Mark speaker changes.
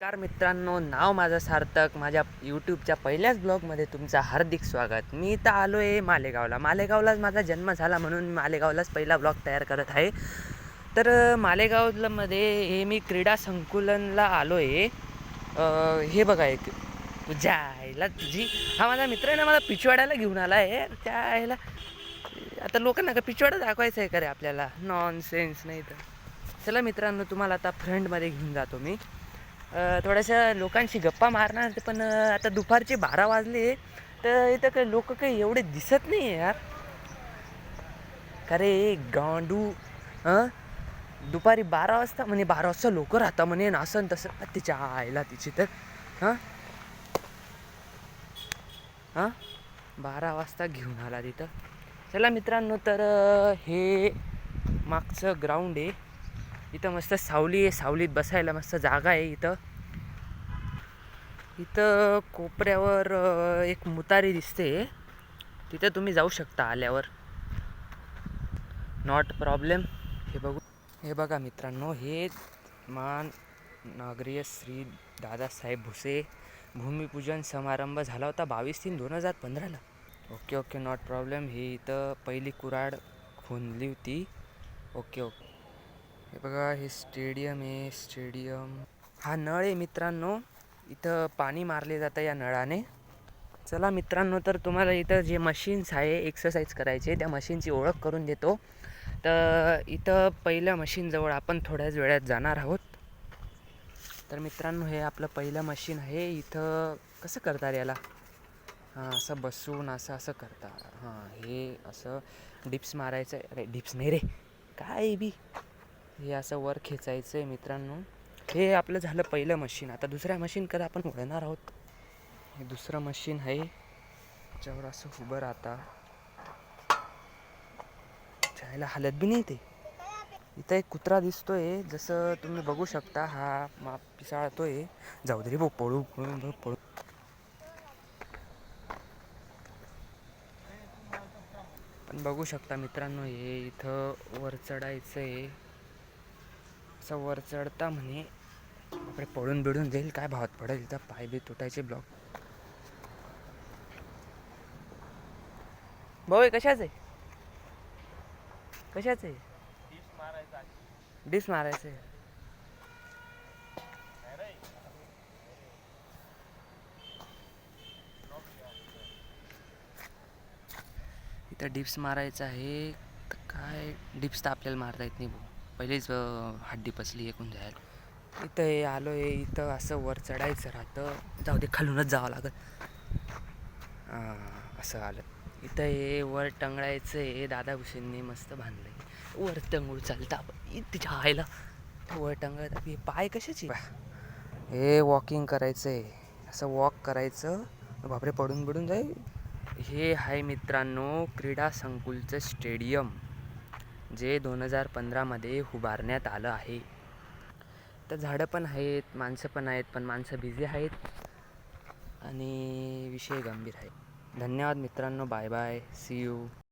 Speaker 1: नमस्कार मित्रांनो नाव माझं सार्थक. माझ्या यूट्यूबच्या पहिल्याच ब्लॉगमध्ये तुमचं हार्दिक स्वागत. मी तर आलो आहे मालेगावला. मालेगावलाच माझा जन्म झाला म्हणून मी मालेगावलाच पहिला ब्लॉग तयार करत आहे. तर मालेगावमध्ये हे मी क्रीडा संकुलनला आलो आहे हे बघा एक. तुझ्या आईला तुझी हा माझा मित्र आहे ना मला पिचवाड्याला घेऊन आला आहे त्या आईला आता लोकांना का पिछवाडा दाखवायचं आहे का रे आपल्याला? नॉन सेन्स नाही तर. चला मित्रांनो तुम्हाला आता फ्रंटमध्ये घेऊन जातो मी. थोड्याशा लोकांशी गप्पा मारणार पण आता दुपारचे बारा वाजले तर इथं काही लोक काही एवढे दिसत नाही यार. का रे गांडू हां दुपारी बारा वाजता म्हणे बारा वाजता लोक राहता म्हणे ना असं तसं. तिच्या आईला तिची तर हां हां बारा वाजता घेऊन आला तिथं. चला मित्रांनो तर हे मागचं ग्राउंड आहे. इथं मस्त सावली आहे सावलीत बसायला मस्त जागा आहे इथं. इथं कोपऱ्यावर एक मुतारी दिसते. तिथं तुम्ही जाऊ शकता आल्यावर. नॉट प्रॉब्लेम हे बघू. हे बघा मित्रांनो हे मान नागरीय श्री दादासाहेब भुसे भूमिपूजन समारंभ झाला होता बावीस तीन दोन हजार पंधराला. ओके ओके नॉट प्रॉब्लेम ही इथं पहिली कुराड खोनली होती. Okay okay. हे बघा हे स्टेडियम आहे स्टेडियम. हा नळ आहे मित्रांनो. इथं पाणी मारले जातं या नळाने. चला मित्रांनो तर तुम्हाला इथं जे मशीन्स आहे एक्सरसाइज करायचे त्या मशीनची ओळख करून देतो. तर इथं पहिल्या मशीनजवळ आपण थोड्याच वेळात जाणार आहोत. तर मित्रांनो हे आपलं पहिलं मशीन आहे. इथं कसं करतात याला? हां असं बसून असं असं करता हां हे असं डिप्स मारायचं. अरे डिप्स नाही रे. काय बी? हे असं वर खेचायचं आहे मित्रांनो. हे आपलं झालं पहिलं मशीन आता दुसऱ्या मशीनकडे आपण वळणार आहोत. हे दुसरं मशीन आहे. त्याच्यावर असं उभं राहता. जायला हालत बी नाही ते. इथं एक कुत्रा दिसतोय. जसं तुम्ही बघू शकता हा मा पिसाळतोय. जाऊ दे रे भाऊ पळू पळू पळू पळू. पण बघू शकता मित्रांनो हे इथं वर चढायचं आहे असं वर चढता म्हणे. आपले पळून बिडून जाईल काय भावात पडेल तर? पाय बी तुटायचे ब्लॉक भाऊ कशाच आहे? कशाच आहे? डिस मारायचं आहे. इथं डिप्स मारायचं आहे. तर काय डिप्स तर आपल्याला मारता येत नाही भाऊ. पहिलेच हड्डी पसली एकूण जायला? इथं हे आलो आहे इथं असं वर चढायचं राहतं. जाऊ दे खालूनच जावं लागत हां, असं आलं. इथं हे वर टंगळायचं आहे दादा भुसेंनी मस्त बांधलं आहे वर टंगूळ चालतं आपण. तिच्या आईला. वर टंगळत हे पाय कशाचे? हे वॉकिंग करायचं आहे असं वॉक करायचं. बापरे पडून बिडून जाईल. हे आहे मित्रांनो क्रीडा संकुलचं स्टेडियम. जे दोन हजार पंधरामध्ये उभारण्यात आलं आहे. तर झाडं पण आहेत माणसं पण आहेत पण माणसं बिझी आहेत आणि विषय गंभीर आहे. धन्यवाद मित्रांनो बाय बाय सी यू